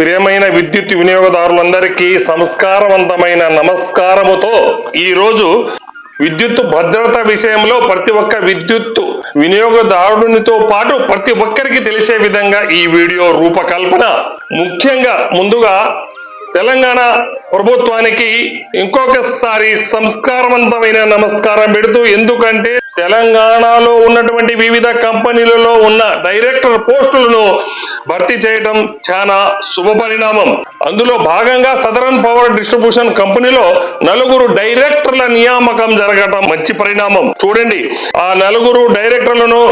ప్రియమైన విద్యుత్ వినియోగదారులందరికీ సంస్కారవంతమైన నమస్కారముతో ఈ రోజు విద్యుత్ భద్రత విషయంలో ప్రతి ఒక్క విద్యుత్ వినియోగదారునితో పాటు ప్రతి ఒక్కరికి తెలిసే విధంగా ఈ వీడియో రూపకల్పన. ముఖ్యంగా ముందుగా తెలంగాణ ప్రభుత్వానికి ఇంకొకసారి సంస్కారవంతమైన నమస్కారం పెడుతూ ఎందుకంటే తెలంగాణలో ఉన్నటువంటి వివిధ కంపెనీలలో ఉన్న డైరెక్టర్ పోస్టులను భర్తీ చేయడం చాలా శుభ పరిణామం అందులో భాగంగా సదరన్ పవర్ డిస్ట్రిబ్యూషన్ కంపెనీలో నలుగురు డైరెక్టర్ల నియామకం జరగడం మంచి పరిణామం. చూడండి ఆ నలుగురు డైరెక్టర్లను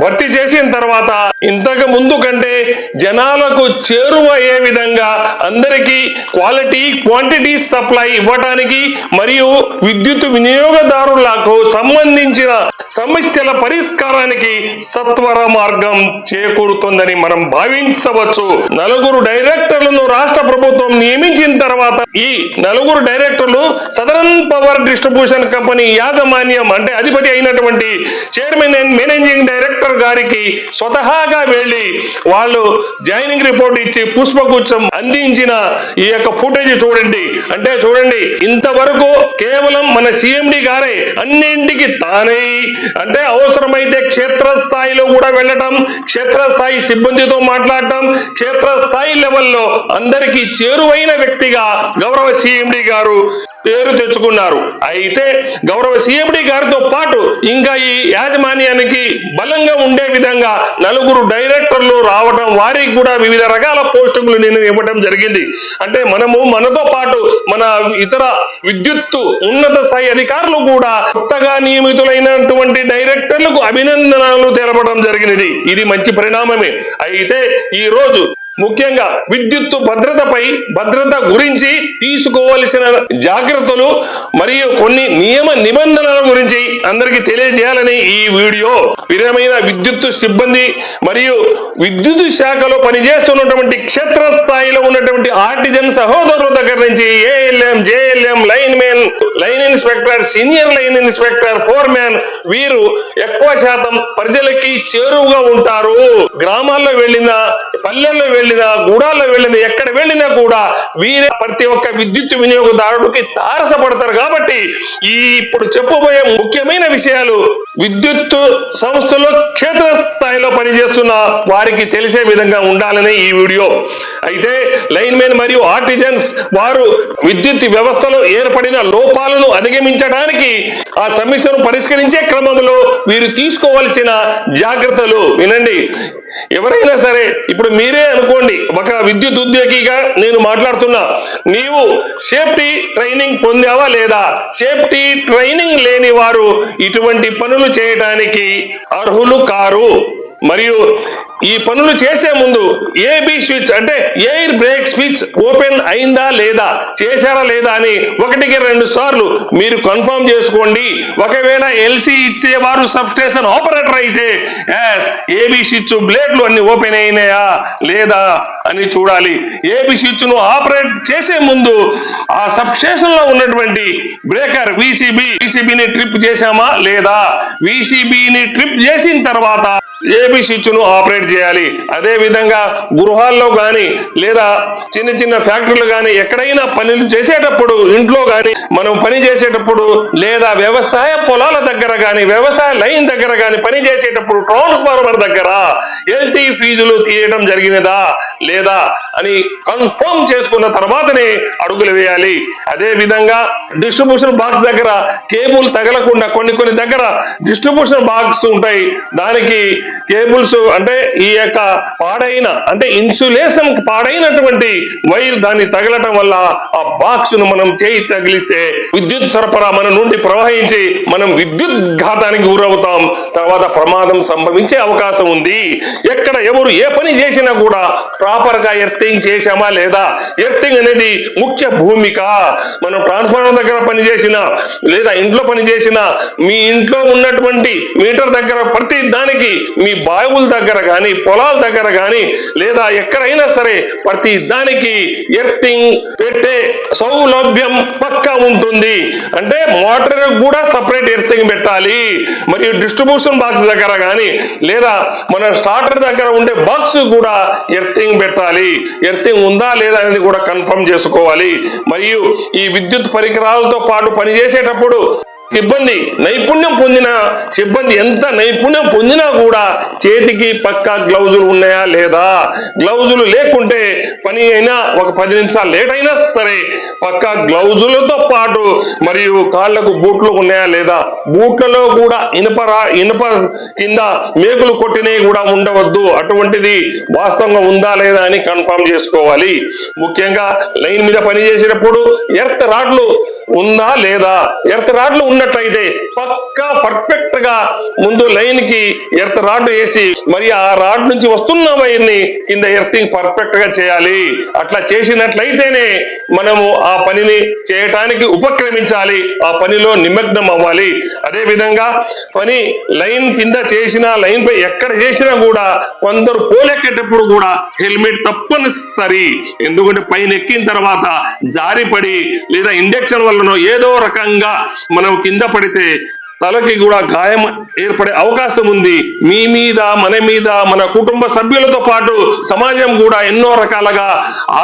భర్తీ చేసిన తర్వాత ఇంతకు ముందు కంటే జనాలకు చేరువయ్యే విధంగా అందరికీ క్వాలిటీ క్వాంటిటీ సప్లై ఇవ్వటానికి మరియు విద్యుత్ వినియోగదారులకు సంబంధించిన సమస్యల పరిష్కారానికి సత్వర మార్గం చేకూరుతుందని మనం భావించవచ్చు. నలుగురు డైరెక్టర్లను రాష్ట్ర ప్రభుత్వం నియమించిన తర్వాత ఈ నలుగురు డైరెక్టర్లు సదరన్ పవర్ డిస్ట్రిబ్యూషన్ కంపెనీ యాజమాన్యం అంటే అధిపతి అయినటువంటి చైర్మన్ అండ్ మేనేజింగ్ డైరెక్టర్ గారికి స్వతహాగా వెళ్ళి వాళ్ళు జాయినింగ్ రిపోర్ట్ ఇచ్చి పుష్పగుచ్చం అందించిన ఈ యొక్క ఫుటేజ్ చూడండి. అంటే చూడండి ఇంతవరకు కేవలం మన సిఎండి గారే అన్నింటికి తానే. అంటే అవసరమైతే క్షేత్రస్థాయిలో కూడా వెళ్ళటం క్షేత్రస్థాయి సిబ్బందితో మాట్లాడటం క్షేత్రస్థాయి లెవెల్లో అందరికీ చేరువైన వ్యక్తిగా గౌరవ సిఎండి గారు పేరు తెచ్చుకున్నారు. అయితే గౌరవ సిఎండి గారితో పాటు ఇంకా ఈ యాజమాన్యానికి బలంగా ఉండే విధంగా నలుగురు డైరెక్టర్లు రావడం వారికి కూడా వివిధ రకాల పోస్టులు నేను ఇవ్వడం జరిగింది. అంటే మనము మనతో పాటు మన ఇతర విద్యుత్తు ఉన్నత స్థాయి అధికారులు కూడా కొత్తగా నియమితులైనటువంటి డైరెక్టర్లకు అభినందనలు తెలపడం జరిగినది. ఇది మంచి పరిణామమే. అయితే ఈ రోజు ముఖ్యంగా విద్యుత్తు భద్రతపై భద్రత గురించి తీసుకోవలసిన జాగ్రత్తలు మరియు కొన్ని నియమ నిబంధనల గురించి అందరికీ తెలియజేయాలని ఈ వీడియో. ప్రియమైన విద్యుత్తు సిబ్బంది మరియు విద్యుత్ శాఖలో పనిచేస్తున్నటువంటి క్షేత్రస్థాయిలో ఉన్నటువంటి ఆర్టిజన్ సహోదరుల దగ్గర నుంచి ALM JLM line men line inspector senior line inspector foreman వీరు ఎక్కువ శాతం ప్రజలకి చేరువుగా ఉంటారు. గ్రామాల్లో వెళ్ళిన పల్లెల్లో వెళ్ళిన గూడాల్లో వెళ్ళిన ఎక్కడ వెళ్ళినా కూడా వీరే ప్రతి ఒక్క విద్యుత్ వినియోగదారుడికి తారసపడతారు. కాబట్టి ఈ ఇప్పుడు చెప్పబోయే ముఖ్యమైన విషయాలు విద్యుత్ సంస్థలో క్షేత్ర స్థాయిలో పనిచేస్తున్న వారికి తెలిసే విధంగా ఉండాలని ఈ వీడియో. అయితే లైన్ మెన్ మరియు ఆర్టిజన్స్ వారు విద్యుత్ వ్యవస్థలో ఏర్పడిన లోపాలను అధిగమించడానికి ఆ సమస్యను పరిష్కరించే క్రమంలో వీరు తీసుకోవాల్సిన జాగ్రత్తలు వినండి. ఎవరైనా సరే ఇప్పుడు మీరే అనుకోండి ఒక విద్యుత్ ఉద్యోగిగా నేను మాట్లాడుతున్నా నీవు సేఫ్టీ ట్రైనింగ్ పొందావా లేదా? సేఫ్టీ ట్రైనింగ్ లేని వారు ఇటువంటి పనులు చేయడానికి అర్హులు కారు. మరియు ఈ పనులు చేసే ముందు ఏబి స్విచ్ అంటే ఎయిర్ బ్రేక్ స్విచ్ ఓపెన్ అయిందా లేదా చేశారా లేదా అని ఒకటికి రెండు సార్లు మీరు కన్ఫర్మ్ చేసుకోండి. ఒకవేళ ఎల్సి ఇచ్చేవారు సబ్ స్టేషన్ ఆపరేటర్ అయితే ఏబి స్విచ్ బ్లేడ్లు అన్ని ఓపెన్ అయినాయా లేదా అని చూడాలి. ఏబి స్విచ్ను ఆపరేట్ చేసే ముందు ఆ సబ్ స్టేషన్లో ఉన్నటువంటి బ్రేకర్ విసిబి విసిబిని ట్రిప్ చేశామా లేదా? విసిబిని ట్రిప్ చేసిన తర్వాత ఏబి స్విచ్ను ఆపరేట్ చేయాలి. అదేవిధంగా గృహాల్లో కానీ లేదా చిన్న చిన్న ఫ్యాక్టరీలు కానీ ఎక్కడైనా పనులు చేసేటప్పుడు ఇంట్లో కానీ మనం పని చేసేటప్పుడు లేదా వ్యవసాయ పొలాల దగ్గర కానీ వ్యవసాయ లైన్ దగ్గర కానీ పని చేసేటప్పుడు ట్రాన్స్ఫార్మర్ దగ్గర ఎల్టీ ఫీజులు తీయడం జరిగినదా? లేదా అని కన్ఫర్మ్ చేసుకున్న తర్వాతనే అడుగులు వేయాలి. అదే విధంగా డిస్ట్రిబ్యూషన్ బాక్స్ దగ్గర కేబుల్ తగలకుండా కొన్ని కొన్ని దగ్గర డిస్ట్రిబ్యూషన్ బాక్స్ ఉంటాయి. దానికి కేబుల్స్ అంటే ఈ యొక్క పాడైన అంటే ఇన్సులేషన్ పాడైనటువంటి వైర్ దాన్ని తగలటం వల్ల ఆ బాక్స్ను మనం చేయి తగిలిస్తే విద్యుత్ సరఫరా మన నుండి ప్రవహించి మనం విద్యుత్ ఘాతానికి గురవుతాం. తర్వాత ప్రమాదం సంభవించే అవకాశం ఉంది. ఎక్కడ ఎవరు ఏ పని చేసినా కూడా ప్రాపర్గా ఎర్తింగ్ చేశామా లేదా? ఎర్తింగ్ అనేది ముఖ్య భూమిక. మనం ట్రాన్స్ఫార్మర్ దగ్గర పని చేసినా లేదా ఇంట్లో పని చేసినా మీ ఇంట్లో ఉన్నటువంటి మీటర్ దగ్గర ప్రతి దానికి మీ బావుల దగ్గర కానీ పొలాల దగ్గర కానీ లేదా ఎక్కడైనా సరే ప్రతి దానికి ఎర్తింగ్ పెట్టే సౌలభ్యం పక్కా ఉంటుంది. అంటే మోటార్ కూడా సపరేట్ ఎర్తింగ్ పెట్టాలి. మరియు డిస్ట్రిబ్యూషన్ బాక్స్ దగ్గర కానీ లేదా మన స్టార్టర్ దగ్గర ఉండే బాక్స్ కూడా ఎర్తింగ్ పెట్టాలి. ఎర్తింగ్ ఉందా లేదా అనేది కూడా కన్ఫర్మ్ చేసుకోవాలి. మరియు ఈ విద్యుత్ పరికరాలతో పాటు పనిచేసేటప్పుడు సిబ్బంది నైపుణ్యం పొందిన సిబ్బంది ఎంత నైపుణ్యం పొందినా కూడా చేతికి పక్కా గ్లౌజులు ఉన్నాయా లేదా? గ్లౌజులు లేకుంటే పని అయినా ఒక పది నిమిషాలు లేట్ అయినా సరే పక్కా గ్లౌజులతో పాటు మరియు కాళ్ళకు బూట్లు ఉన్నాయా లేదా? బూట్లలో కూడా ఇనుప రా- ఇనుప కింద మేకులు కొట్టినవి కూడా ఉండవద్దు. అటువంటిది వాస్తవంగా ఉందా లేదా అని కన్ఫర్మ్ చేసుకోవాలి. ముఖ్యంగా లైన్ మీద పనిచేసేటప్పుడు ఎర్త్ రాడ్లు ఉందా లేదా? ఎర్త్ రాడ్లు ఉన్నట్లయితే పక్కా పర్ఫెక్ట్గా ముందు లైన్కి ఎర్త్ రాడ్ వేసి మరి ఆ రాడ్ నుంచి వస్తున్న వైర్ని కింద ఎర్తింగ్ పర్ఫెక్ట్గా చేయాలి. అట్లా చేసినట్లయితేనే మనము ఆ పనిని చేయటానికి ఉపక్రమించాలి. ఆ పనిలో నిమగ్నం అవ్వాలి. అదే విధంగా పని లైన్ కింద చేసిన లైన్ పై ఎక్కడ చేసినా కూడా కొందరు పోలెక్కేటప్పుడు కూడా హెల్మెట్ తప్పనిసరి. ఎందుకంటే పైన ఎక్కిన తర్వాత జారిపడి లేదా ఇండక్షన్ వల్లనో ఏదో రకంగా మనం కింద పడితే తలకి కూడా గాయం ఏర్పడే అవకాశం ఉంది. మీ మీద మన మీద మన కుటుంబ సభ్యులతో పాటు సమాజం కూడా ఎన్నో రకాలుగా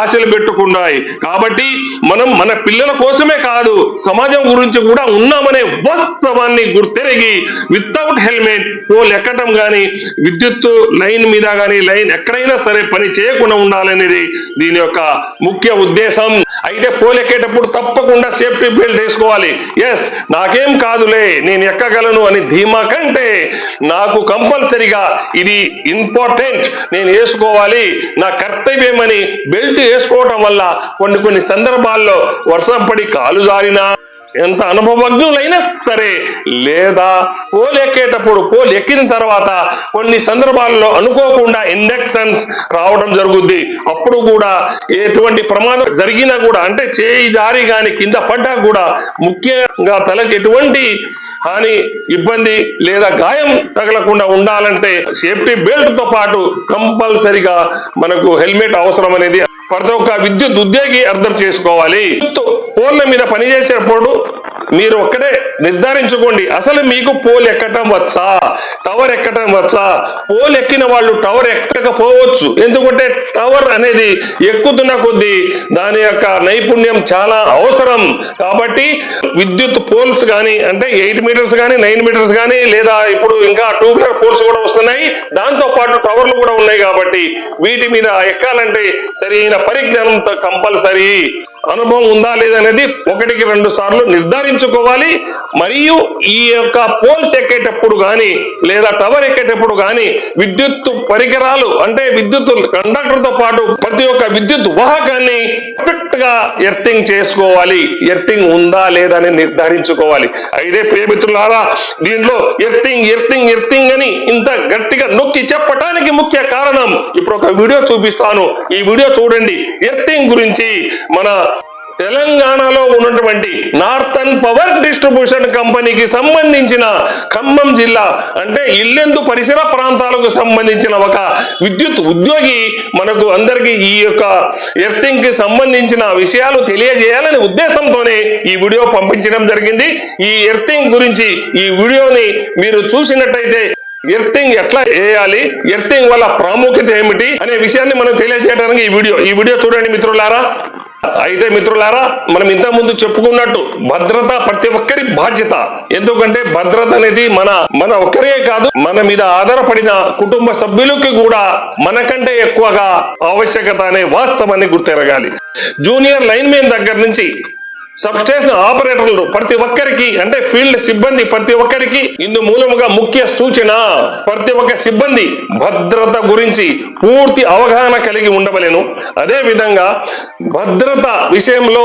ఆశలు పెట్టుకున్నాయి. కాబట్టి మనం మన పిల్లల కోసమే కాదు సమాజం గురించి కూడా ఉన్నామనే వాస్తవాన్ని గుర్తెరిగి వితౌట్ హెల్మెట్ పోల్ ఎక్కడం కానీ విద్యుత్ లైన్ మీద కానీ లైన్ ఎక్కడైనా సరే పని చేయకుండా ఉండాలనేది దీని యొక్క ముఖ్య ఉద్దేశం. అయితే పోల్ ఎక్కేటప్పుడు తప్పకుండా సేఫ్టీ బెల్ట్ వేసుకోవాలి. ఎస్ నాకేం కాదులే నేను ఎక్కగలను అని ధీమా కంటే నాకు కంపల్సరిగా ఇది ఇంపార్టెంట్. నేను వేసుకోవాలి నా కర్తవ్యమని బెల్ట్ వేసుకోవటం వల్ల కొన్ని కొన్ని సందర్భాల్లో వర్షం పడి కాలు జారినా ఎంత అనుభవజ్ఞులైనా సరే లేదా పోల్ ఎక్కేటప్పుడు పోల్ ఎక్కిన తర్వాత కొన్ని సందర్భాల్లో అనుకోకుండా ఇండక్షన్స్ రావడం జరుగుద్ది. అప్పుడు కూడా ఎటువంటి ప్రమాదం జరిగినా కూడా అంటే చేయి జారి కానీ కింద పడ్డా కూడా ముఖ్యంగా తలకి ఎటువంటి హాని ఇబ్బంది లేదా గాయం తగలకుండా ఉండాలంటే సేఫ్టీ బెల్ట్తో పాటు కంపల్సరిగా మనకు హెల్మెట్ అవసరం అనేది ప్రతి ఒక్క విద్యుత్ ఉద్యోగి అర్థం చేసుకోవాలి. ఫోన్ల మీద పనిచేసేటప్పుడు మీరు ఒక్కడే నిర్ధారించుకోండి. అసలు మీకు పోల్ ఎక్కటం వచ్చా? టవర్ ఎక్కటం వచ్చా? పోల్ ఎక్కిన వాళ్ళు టవర్ ఎక్కకపోవచ్చు. ఎందుకంటే టవర్ అనేది ఎక్కుతున్న కొద్దీ దాని యొక్క నైపుణ్యం చాలా అవసరం. కాబట్టి విద్యుత్ పోల్స్ కానీ అంటే ఎయిట్ మీటర్స్ కానీ నైన్ మీటర్స్ కానీ లేదా ఇప్పుడు ఇంకా టూ మీటర్ పోల్స్ కూడా వస్తున్నాయి. దాంతో పాటు టవర్లు కూడా ఉన్నాయి కాబట్టి వీటి మీద ఎక్కాలంటే సరైన పరిజ్ఞానంతో కంపల్సరీ అనుభవం ఉందా లేదనేది ఒకటికి రెండు సార్లు నిర్ధారించుకోవాలి. మరియు ఈ యొక్క పోల్స్ ఎక్కేటప్పుడు కానీ లేదా టవర్ ఎక్కేటప్పుడు కానీ విద్యుత్ పరికరాలు అంటే విద్యుత్ కండక్టర్తో పాటు ప్రతి ఒక్క విద్యుత్ వాహకాన్ని పర్ఫెక్ట్గా ఎర్తింగ్ చేసుకోవాలి. ఎర్తింగ్ ఉందా లేదా అని నిర్ధారించుకోవాలి. అయితే ప్రియమిత్రులారా దీంట్లో ఎర్తింగ్ ఎర్తింగ్ ఎర్తింగ్ అని ఇంత గట్టిగా నొక్కి చెప్పటానికి ముఖ్య కారణం ఇప్పుడు ఒక వీడియో చూపిస్తాను. ఈ వీడియో చూడండి. ఎర్తింగ్ గురించి మన తెలంగాణలో ఉన్నటువంటి నార్థన్ పవర్ డిస్ట్రిబ్యూషన్ కంపెనీకి సంబంధించిన ఖమ్మం జిల్లా అంటే ఇల్లెందు పరిసర ప్రాంతాలకు సంబంధించిన ఒక విద్యుత్ ఉద్యోగి మనకు అందరికీ ఈ యొక్క ఎర్థింగ్కి సంబంధించిన విషయాలు తెలియజేయాలనే ఉద్దేశంతోనే ఈ వీడియో పంపించడం జరిగింది. ఈ ఎర్థింగ్ గురించి ఈ వీడియోని మీరు చూసినట్టయితే ఎర్థింగ్ ఎట్లా చేయాలి ఎర్థింగ్ వల్ల ప్రాముఖ్యత ఏమిటి అనే విషయాన్ని మనం తెలియజేయడానికి ఈ వీడియో ఈ వీడియో చూడండి మిత్రులారా. అయితే మిత్రులారా మనం ఇంత ముందు చెప్పుకున్నట్టు భద్రత ప్రతి ఒక్కరి బాధ్యత. ఎందుకంటే భద్రత అనేది మన మన ఒక్కరే కాదు మన మీద ఆధారపడిన కుటుంబ సభ్యులకి కూడా మనకంటే ఎక్కువగా ఆవశ్యకత అనే వాస్తవాన్ని గుర్తెరగాలి. జూనియర్ లైన్ మెన్ దగ్గర నుంచి సబ్ స్టేషన్ ఆపరేటర్లు ప్రతి ఒక్కరికి అంటే ఫీల్డ్ సిబ్బంది ప్రతి ఒక్కరికి ఇందు మూలముగా ముఖ్య సూచన. ప్రతి ఒక్క సిబ్బంది భద్రత గురించి పూర్తి అవగాహన కలిగి ఉండవలేను. అదే విధంగా భద్రత విషయంలో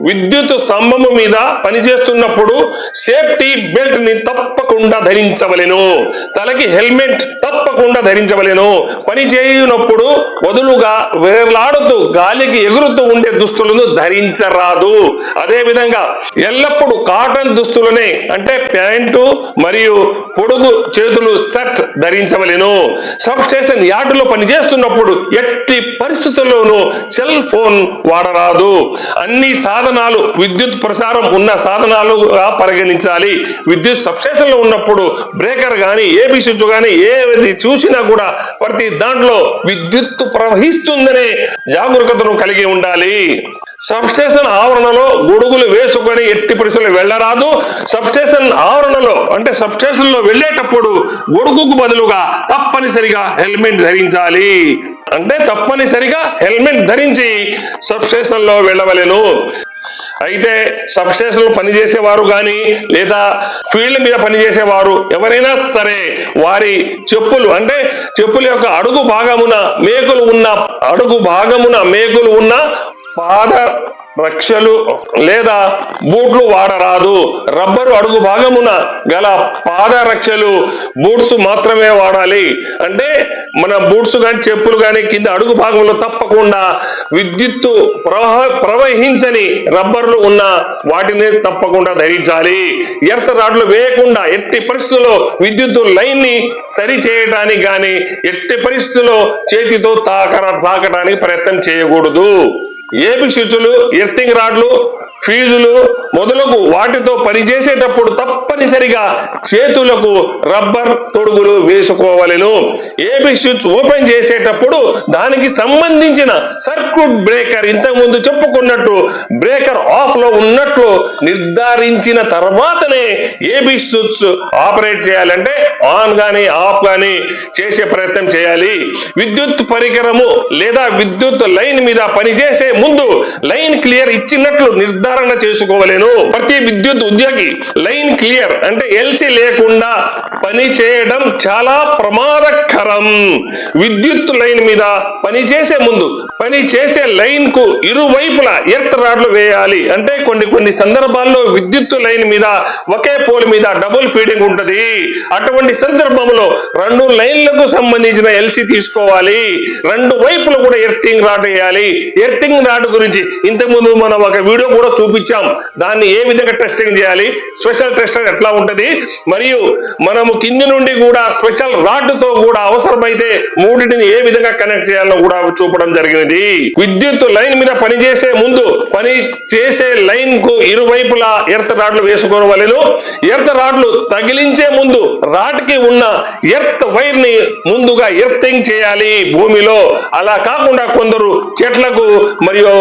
విద్యుత్ స్తంభము మీద పనిచేస్తున్నప్పుడు సేఫ్టీ బెల్ట్ని తప్పకుండా ధరించవలెను. తలకి హెల్మెట్ తప్పకుండా ధరించవలెను. పని చేయనప్పుడు వదులుగా వేర్లాడుతూ గాలికి ఎగురుతూ ఉండే దుస్తులను ధరించరాదు. అదే విధంగా ఎల్లప్పుడూ కాటన్ దుస్తులనే అంటే ప్యాంటు మరియు పొడుగు చేతులు షర్ట్ ధరించవలెను. సబ్ స్టేషన్ యార్డులో పనిచేస్తున్నప్పుడు ఎట్టి పరిస్థితుల్లోనూ సెల్ ఫోన్ వాడరాదు. అన్ని సాధనాలు విద్యుత్ ప్రసారం ఉన్న సాధనాలుగా పరిగణించాలి. విద్యుత్ సబ్స్టేషన్లో ఉన్నప్పుడు బ్రేకర్ కానీ ఏబి స్విచ్ కానీ ఏది చూసినా కూడా ప్రతి దాంట్లో విద్యుత్ ప్రవహిస్తుందనే జాగరూకతను కలిగి ఉండాలి. సబ్స్టేషన్ ఆవరణలో గొడుగులు వేసుకొని ఎట్టి పరిస్థితులు వెళ్ళరాదు. సబ్స్టేషన్ ఆవరణలో అంటే సబ్స్టేషన్లో వెళ్ళేటప్పుడు గొడుగుకు బదులుగా తప్పనిసరిగా హెల్మెట్ ధరించాలి. అంటే తప్పనిసరిగా హెల్మెట్ ధరించి సబ్స్టేషన్లో వెళ్ళవలెను. అయితే సబ్ స్టేషన్ పనిచేసేవారు కానీ లేదా ఫీల్డ్ మీద పనిచేసేవారు ఎవరైనా సరే వారి చెప్పులు అంటే చెప్పుల యొక్క అడుగు భాగమున మేకులు ఉన్న అడుగు భాగమున మేకులు ఉన్న పాద రక్షలు లేదా బూట్లు వాడరాదు. రబ్బరు అడుగు భాగమున గల పాదరక్షలు బూట్స్ మాత్రమే వాడాలి. అంటే మన బూట్స్ కానీ చెప్పులు కానీ కింద అడుగు భాగంలో తప్పకుండా విద్యుత్తు ప్రవహ ప్రవహించని రబ్బర్లు ఉన్న వాటిని తప్పకుండా ధరించాలి. ఎర్త రాడ్లు వేయకుండా ఎట్టి పరిస్థితుల్లో విద్యుత్తు లైన్ని సరి చేయడానికి కానీ ఎట్టి పరిస్థితుల్లో చేతితో తాకర తాకడానికి ప్రయత్నం చేయకూడదు. ఏపి స్విచ్లు ఎర్తింగ్ రాడ్లు ఫీజులు మొదలగు వాటితో పనిచేసేటప్పుడు తప్పనిసరిగా చేతులకు రబ్బర్ తొడుగులు వేసుకోవలెను. ఏపీ స్విచ్ ఓపెన్ చేసేటప్పుడు దానికి సంబంధించిన సర్క్యూట్ బ్రేకర్ ఇంతకుముందు చెప్పుకున్నట్టు బ్రేకర్ ఆఫ్లో ఉన్నట్లు నిర్ధారించిన తర్వాతనే ఏపీ స్విచ్ ఆపరేట్ చేయాలంటే ఆన్ గాని ఆఫ్ గాని చేసే ప్రయత్నం చేయాలి. విద్యుత్ పరికరము లేదా విద్యుత్ లైన్ మీద పనిచేసే ముందు లైన్ క్లియర్ ఇచ్చినట్లు నిర్ధారణ చేసుకోవలేను. ప్రతి విద్యుత్ ఉద్యోగి లైన్ క్లియర్ అంటే ఎల్సి లేకుండా పని చేయడం చాలా ప్రమాదకరం. విద్యుత్ లైన్ మీద పని చేసే ముందు పని చేసే లైన్కు ఇరువైపులా ఎర్త్ రాడ్లు వేయాలి. అంటే కొన్ని కొన్ని సందర్భాల్లో విద్యుత్ లైన్ మీద ఒకే పోల్ మీద డబుల్ ఫీడింగ్ ఉంటది. అటువంటి సందర్భంలో రెండు లైన్లకు సంబంధించిన ఎల్సి తీసుకోవాలి. రెండు వైపులు కూడా ఎర్తింగ్ రాడ్ వేయాలి. ఎర్తింగ్ నాటు గురించి ఇంతకుముందు మనం ఒక వీడియో కూడా చూపించాం. దాన్ని ఏ విధంగా టెస్టింగ్ చేయాలి స్పెషల్ టెస్టింగ్ ఎట్లా ఉంటది మరియు మనము కింది నుండి కూడా స్పెషల్ రాడ్తో కూడా అవసరమైతే మూడింటిని ఏ విధంగా కనెక్ట్ చేయాలో కూడా చూపడం జరిగినది. విద్యుత్ లైన్ మీద పని చేసే ముందు పని చేసే లైన్కు ఇరువైపులా ఎర్త్ రాడ్లు వేసుకోవలను ఎర్త్ రాడ్లు తగిలించే ముందు రాడ్కి ఉన్న ఎర్త్ వైర్ని ముందుగా ఎర్తింగ్ చేయాలి భూమిలో. అలా కాకుండా కొందరు చెట్లకు మరియు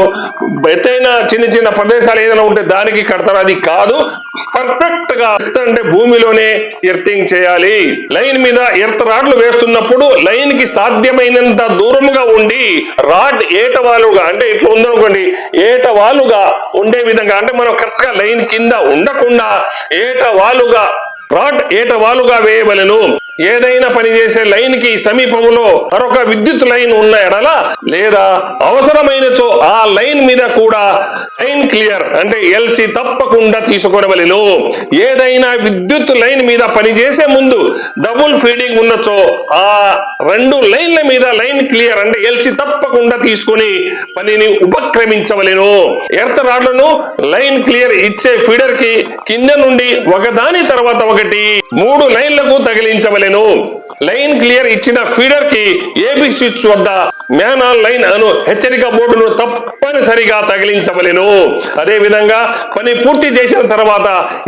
ఎత్తైన చిన్న చిన్న ప్రదేశాలు ఏదైనా ఉంటే దానికి కడతారు. అది కాదు పర్ఫెక్ట్గా ఎర్త్ అంటే భూమిలోనే ఎర్తింగ్ చేయాలి. లైన్ మీద ఎర్త్ రాడ్లు వేస్తున్నప్పుడు లైన్కి సాధ్యమైనంత దూరంగా ఉండి రాడ్ ఏటవాలుగా అంటే ఇట్లా ఉందనుకోండి ఏటవాలుగా ఉండే విధంగా అంటే మనం కరెక్ట్గా లైన్ కింద ఉండకుండా ఏటవాలుగా రాడ్ ఏటవాలుగా వేయవలెను. ఏదైనా పని చేసే లైన్కి సమీపంలో మరొక విద్యుత్ లైన్ ఉన్న ఎడల లేదా అవసరమైనచో ఆ లైన్ మీద కూడా లైన్ క్లియర్ అంటే ఎల్సి తప్పకుండా తీసుకొనవలెను. ఏదైనా విద్యుత్ లైన్ మీద పని చేసే ముందు డబుల్ ఫీడింగ్ ఉన్నచో ఆ రెండు లైన్ల మీద లైన్ క్లియర్ అంటే ఎల్సి తప్పకుండా తీసుకొని పనిని ఉపక్రమించవలెను. ఎర్త్ రాడ్లను లైన్ క్లియర్ ఇచ్చే ఫీడర్కి కింద నుండి ఒకదాని తర్వాత ఒకటి మూడు లైన్లకు తగిలించవలెను. లైన్ క్లియర్ ఇచ్చిన ఫీడర్కి ఏపీ స్విచ్ వద్ద మ్యాన్ ఆన్ లైన్ అను హెచ్చరిక బోర్డును తప్పనిసరిగా తగిలించవలెను. అదే విధంగా పని పూర్తి చేసిన తర్వాత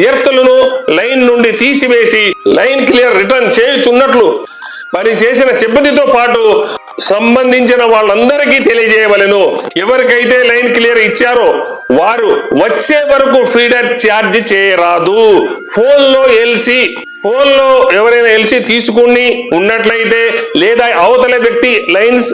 ఎర్తులను లైన్ నుండి తీసివేసి లైన్ క్లియర్ రిటర్న్ చేయుచున్నట్లు పని చేసిన సిబ్బందితో పాటు సంబంధించిన వాళ్ళందరికీ తెలియజేయవలను. ఎవరికైతే లైన్ క్లియర్ ఇచ్చారో వారు వచ్చే వరకు ఫీడర్ ఛార్జ్ చేయరాదు. ఫోన్లో ఎల్సి ఫోన్లో ఎవరైనా ఎల్సి తీసుకుని ఉన్నట్లయితే లేదా అవతల వ్యక్తి లైన్స్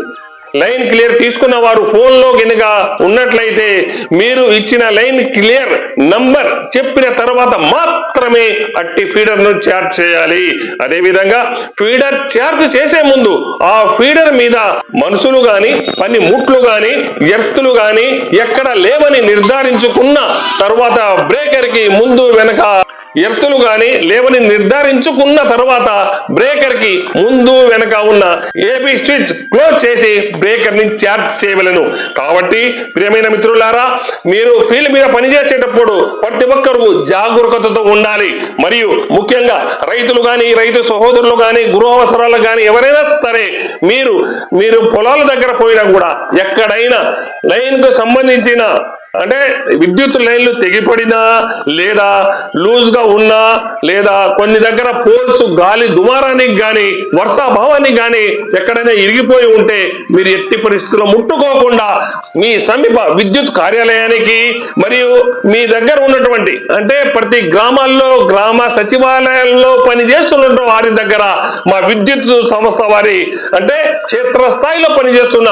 లైన్ క్లియర్ తీసుకున్న వారు ఫోన్లో కనుక ఉన్నట్లయితే మీరు ఇచ్చిన లైన్ క్లియర్ నంబర్ చెప్పిన తర్వాత మాత్రమే అట్టి ఫీడర్ను చార్జ్ చేయాలి. అదేవిధంగా ఫీడర్ చార్జ్ చేసే ముందు ఆ ఫీడర్ మీద మనుషులు గాని పని ముట్లు గాని ఎర్తులు గాని ఎక్కడ లేవని నిర్ధారించుకున్న తర్వాత బ్రేకర్కి ముందు వెనక ఎర్తులు గాని లేవని నిర్ధారించుకున్న తర్వాత బ్రేకర్కి ముందు వెనక ఉన్న ఏపీ స్విచ్ క్లోజ్ చేసి బ్రేకర్ని చార్జ్ చేయవలను. కాబట్టి ప్రియమైన మిత్రులారా మీరు ఫీల్డ్ మీద పనిచేసేటప్పుడు ప్రతి ఒక్కరు జాగరూకతతో ఉండాలి. మరియు ముఖ్యంగా రైతులు కానీ రైతు సహోదరులు కానీ గృహ అవసరాలు కానీ ఎవరైనా సరే మీరు మీరు పొలాల దగ్గర పోయినా కూడా ఎక్కడైనా లైన్కు సంబంధించిన అంటే విద్యుత్ లైన్లు తెగిపడినా లేదా లూజ్గా ఉన్నా లేదా కొన్ని దగ్గర పోల్స్ గాలి దుమారానికి గాని వర్షాభావానికి గాని ఎక్కడైనా ఇరిగిపోయి ఉంటే మీరు ఎట్టి పరిస్థితుల్లో ముట్టుకోకుండా మీ సమీప విద్యుత్ కార్యాలయానికి మరియు మీ దగ్గర ఉన్నటువంటి అంటే ప్రతి గ్రామాల్లో గ్రామ సచివాలయాల్లో పనిచేస్తున్న వారి దగ్గర మా విద్యుత్ సంస్థ వారి అంటే క్షేత్రస్థాయిలో పనిచేస్తున్న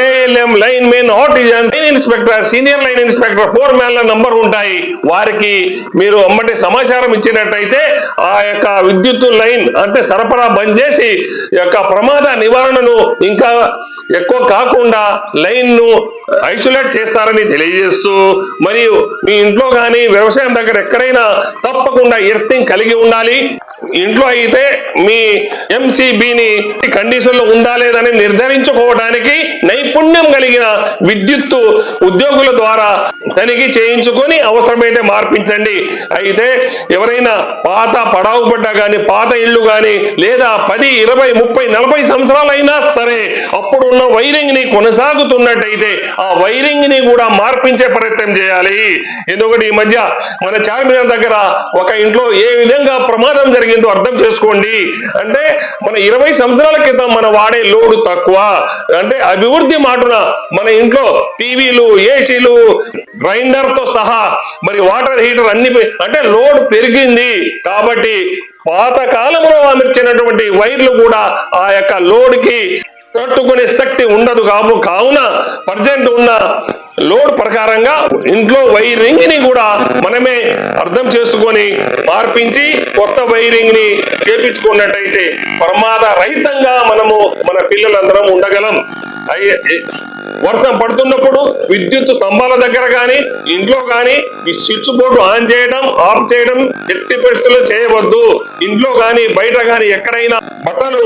ALM line main artisan line inspector senior line inspector four మ్యాన్ల నంబర్ ఉంటాయి. వారికి మీరు అమ్మటి సమాచారం ఇచ్చినట్టయితే ఆ యొక్క విద్యుత్ లైన్ అంటే సరఫరా బంద్ చేసి యొక్క ప్రమాద నివారణను ఇంకా ఎక్కువ కాకుండా లైన్ను ఐసోలేట్ చేస్తారని తెలియజేస్తూ మరియు మీ ఇంట్లో కానీ వ్యవసాయం దగ్గర ఎక్కడైనా తప్పకుండా ఎర్తింగ్ కలిగి ఉండాలి. ఇంట్లో అయితే మీ ఎంసీబీని కండిషన్లో ఉందా లేదని నిర్ధారించుకోవడానికి నైపుణ్యం కలిగిన విద్యుత్తు ఉద్యోగుల ద్వారా తనిఖీ చేయించుకొని అవసరమైతే మార్పించండి. అయితే ఎవరైనా పాత పడావు పడ్డ కానీ పాత ఇల్లు కానీ లేదా పది ఇరవై ముప్పై నలభై సంవత్సరాలైనా సరే అప్పుడు ఉన్న వైరింగ్ని కొనసాగుతున్నట్టయితే ఆ వైరింగ్ని కూడా మార్పించే ప్రయత్నం చేయాలి. ఎందుకంటే ఈ మధ్య మన చార్మినార్ దగ్గర ఒక ఇంట్లో ఏ విధంగా ప్రమాదం జరిగింది అర్థం చేసుకోండి. అంటే మన ఇరవై సంవత్సరాల క్రితం మన వాడే లోడు తక్కువ. అంటే అభివృద్ధి మాటున మన ఇంట్లో టీవీలు ఏసీలు గ్రైండర్తో సహా మరి వాటర్ హీటర్ అన్ని అంటే లోడ్ పెరిగింది. కాబట్టి పాత కాలంలో అమర్చినటువంటి వైర్లు కూడా ఆ యొక్క లోడ్కి తట్టుకునే శక్తి ఉండదు కావు కావున ప్రజెంట్ ఉన్న లోడ్ ప్రకారంగా ఇంట్లో వైరింగ్ని కూడా మనమే అర్థం చేసుకొని మార్పించి కొత్త వైరింగ్ని చేపించుకున్నట్టయితే ప్రమాద రహితంగా మనము మన పిల్లలందరం ఉండగలం. అయ్యే వర్షం పడుతున్నప్పుడు విద్యుత్ స్తంభాల దగ్గర కానీ ఇంట్లో కానీ ఈ స్విచ్ బోర్డు ఆన్ చేయడం ఆఫ్ చేయడం ఎట్టి పరిస్థితుల్లో చేయవద్దు. ఇంట్లో కానీ బయట కానీ ఎక్కడైనా బట్టలు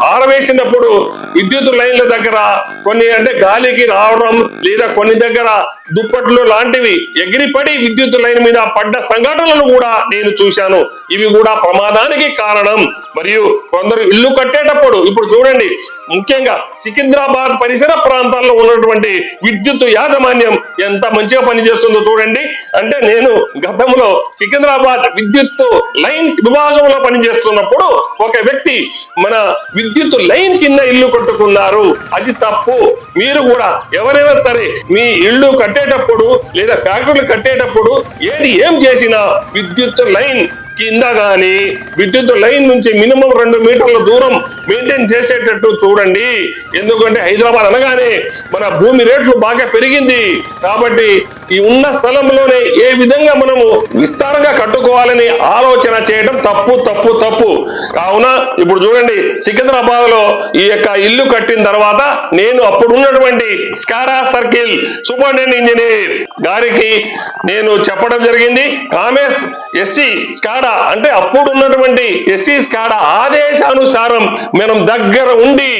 ఆరవేసినప్పుడు విద్యుత్ లైన్ల దగ్గర కొన్ని అంటే గాలికి రావడం లేదా కొన్ని దగ్గర దుప్పట్లు లాంటివి ఎగిరిపడి విద్యుత్ లైన్ మీద పడ్డ సంఘటనలు కూడా నేను చూశాను. ఇవి కూడా ప్రమాదానికి కారణం. మరియు కొందరు ఇల్లు కట్టేటప్పుడు ఇప్పుడు చూడండి ముఖ్యంగా సికింద్రాబాద్ పరిసర ప్రాంతాల్లో ఉన్నటువంటి విద్యుత్ యాజమాన్యం ఎంత మంచిగా పనిచేస్తుందో చూడండి. అంటే నేను గతంలో సికింద్రాబాద్ విద్యుత్ లైన్స్ విభాగంలో పనిచేస్తున్నప్పుడు ఒక వ్యక్తి మన విద్యుత్ లైన్ కింద ఇల్లు కట్టుకున్నారు. అది తప్పు. మీరు కూడా ఎవరైనా సరే మీ ఇల్లు కట్టేటప్పుడు లేదా ఫ్యాక్టరీలు కట్టేటప్పుడు ఏది ఏం చేసినా విద్యుత్ లైన్ కింద కానీ విద్యుత్ లైన్ నుంచి మినిమం రెండు మీటర్ల దూరం మెయింటైన్ చేసేటట్టు చూడండి. ఎందుకంటే హైదరాబాద్ అనగానే మన భూమి రేట్లు బాగా పెరిగింది. కాబట్టి ఈ ఉన్న స్థలంలోనే ఏ విధంగా మనము విస్తారంగా కట్టుకోవాలని ఆలోచన చేయడం తప్పు తప్పు తప్పు. కావున ఇప్పుడు చూడండి సికింద్రాబాద్లో ఈ యొక్క ఇల్లు కట్టిన తర్వాత నేను అప్పుడు ఉన్నటువంటి స్కారా సర్కిల్ సూపరింటెండెంట్ ఇంజనీర్ గారికి నేను చెప్పడం జరిగింది. కామేశ్ ఎస్సీ స్కాడా అంటే అప్పుడు ఉన్నటువంటి ఎస్సీ స్కాడా ఆదేశానుసారం మనం దగ్గర ఉండి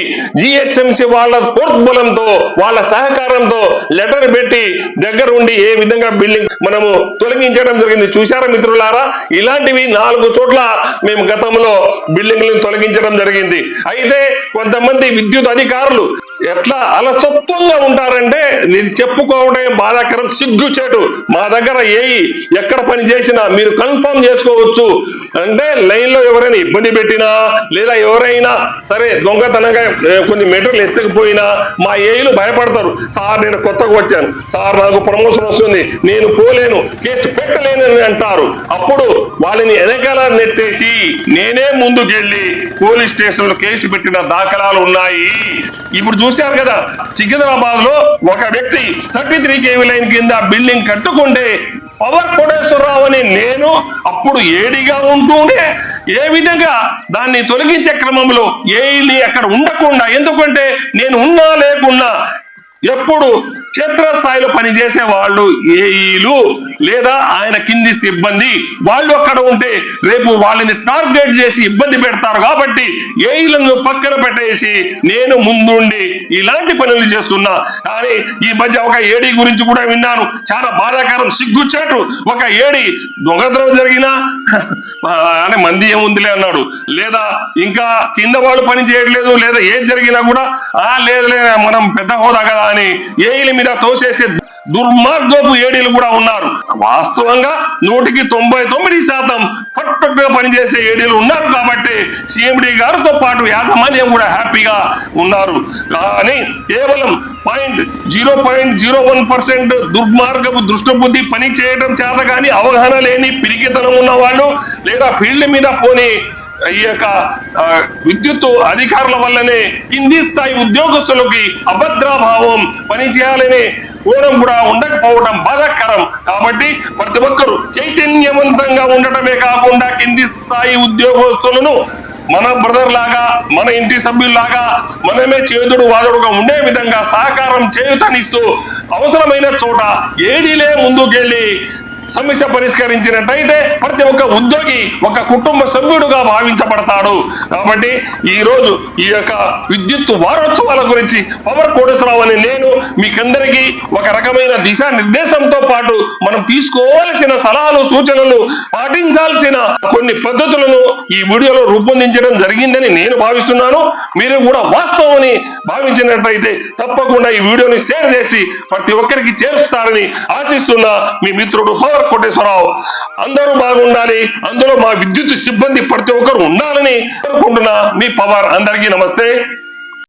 జిహెచ్ఎంసి వాళ్ళ ప్రోద్బలంతో వాళ్ళ సహకారంతో లెటర్ పెట్టి దగ్గర ఉండి ఏ విధంగా బిల్డింగ్ మనము తొలగించడం జరిగింది చూశారా మిత్రులారా? ఇలాంటివి నాలుగు చోట్ల మేము గతంలో బిల్డింగ్లను తొలగించడం జరిగింది. అయితే కొంతమంది విద్యుత్ అధికారులు ఎట్లా అలసత్వంగా ఉంటారంటే నేను చెప్పుకోవడమే బాధాకరం సిగ్గుచేటు మా దగ్గర ఏయి ఎక్కడ పని చేసినా మీరు కన్ఫర్మ్ చేసుకోవచ్చు. అంటే లైన్లో ఎవరైనా ఇబ్బంది పెట్టినా లేదా ఎవరైనా సరే దొంగతనంగా కొన్ని మెటీరియల్ ఎత్తకపోయినా మా ఏఈలు భయపడతారు. సార్ నేను కొత్తగా వచ్చాను. సార్ నాకు ప్రమోషన్ వస్తుంది. నేను పోలేను. కేసు పెట్టలేను అంటారు. అప్పుడు వాళ్ళని వెనకాల నెట్టేసి నేనే ముందుకెళ్ళి పోలీస్ స్టేషన్లో కేసు పెట్టిన దాఖలాలు ఉన్నాయి. ఇప్పుడు చూశారు కదా సికింద్రాబాద్లో ఒక వ్యక్తి థర్టీ త్రీ కేవీ లైన్ కింద బిల్డింగ్ కట్టుకుంటే పవర్ కోటేశ్వరరావు అని నేను అప్పుడు ఏడిగా ఉంటూనే ఏ విధంగా దాన్ని తొలగించే క్రమంలో ఏఈని అక్కడ ఉండకుండా ఎందుకంటే నేను ఉన్నా లేకున్నా ఎప్పుడు క్షేత్రస్థాయిలో పనిచేసే వాళ్ళు ఏఈలు లేదా ఆయన కింది సిబ్బంది వాళ్ళు అక్కడ ఉంటే రేపు వాళ్ళని టార్గెట్ చేసి ఇబ్బంది పెడతారు కాబట్టి ఏఈలను పక్కన పెట్టేసి నేను ముందుండి ఇలాంటి పనులు చేస్తున్నా. కానీ ఈ మధ్య ఒక ఏడి గురించి కూడా విన్నాను. చాలా బాధాకరం సిగ్గుచ్చాటు. ఒక ఏడి దొంగతనం జరిగినా ఆ, అని మంది ఏముందిలే అన్నాడు. లేదా ఇంకా కింద వాళ్ళు పని చేయట్లేదు లేదా ఏం జరిగినా కూడా ఆ లేదులే మనం పెద్ద హోదా కదా అని ఏఈల మీద తోసేసే దుర్మార్గపు ఏడీలు కూడా ఉన్నారు. వాస్తవంగా నూటికి తొంభై తొమ్మిది శాతం పర్ఫెక్ట్గా పనిచేసే ఏడీలు ఉన్నారు కాబట్టి సిఎండి గారితో పాటు యాజమాన్యం కూడా హ్యాపీగా ఉన్నారు. కానీ కేవలం point zero point zero one percent దుర్మార్గపు దృష్టబుద్ధి పని చేయడం చేత కానీ అవగాహన లేని పిరికితనం ఉన్న వాళ్ళు లేదా ఫీల్డ్ మీద పోనీ ఈ యొక్క విద్యుత్ అధికారుల వల్లనే కింది స్థాయి ఉద్యోగస్తులకి అభద్రాభావం పనిచేయాలనే కోణం కూడా ఉండకపోవడం బాధాకరం. కాబట్టి ప్రతి ఒక్కరు చైతన్యవంతంగా ఉండటమే కాకుండా కింది స్థాయి ఉద్యోగస్తులను మన బ్రదర్ లాగా మన ఇంటి సభ్యుల్లాగా మనమే చేదుడు వాదుడుగా ఉండే విధంగా సహకారం చేయుతనిస్తూ అవసరమైన చోట ఏడీలే ముందుకెళ్ళి సమస్య పరిష్కరించినట్టయితే ప్రతి ఒక్క ఉద్యోగి ఒక కుటుంబ సభ్యుడుగా భావించబడతాడు. కాబట్టి ఈ రోజు ఈ యొక్క విద్యుత్ వారోత్సవాల గురించి పవర్ కోటేశ్వరరావు అని నేను మీకందరికీ ఒక రకమైన దిశానిర్దేశంతో పాటు మనం తీసుకోవాల్సిన సలహాలు సూచనలు పాటించాల్సిన కొన్ని పద్ధతులను ఈ వీడియోలో రూపొందించడం జరిగిందని నేను భావిస్తున్నాను. మీరు కూడా వాస్తవమని భావించినట్లయితే తప్పకుండా ఈ వీడియోని షేర్ చేసి ప్రతి ఒక్కరికి చేరుస్తారని ఆశిస్తున్న మీ మిత్రుడు పవర్ కోటేశ్వరరావు అందరూ బాగుండాలి. అందులో మా విద్యుత్ సిబ్బంది ప్రతి ఒక్కరు ఉండాలని కోరుకుంటున్నా. మీ పవర్ అందరికీ నమస్తే.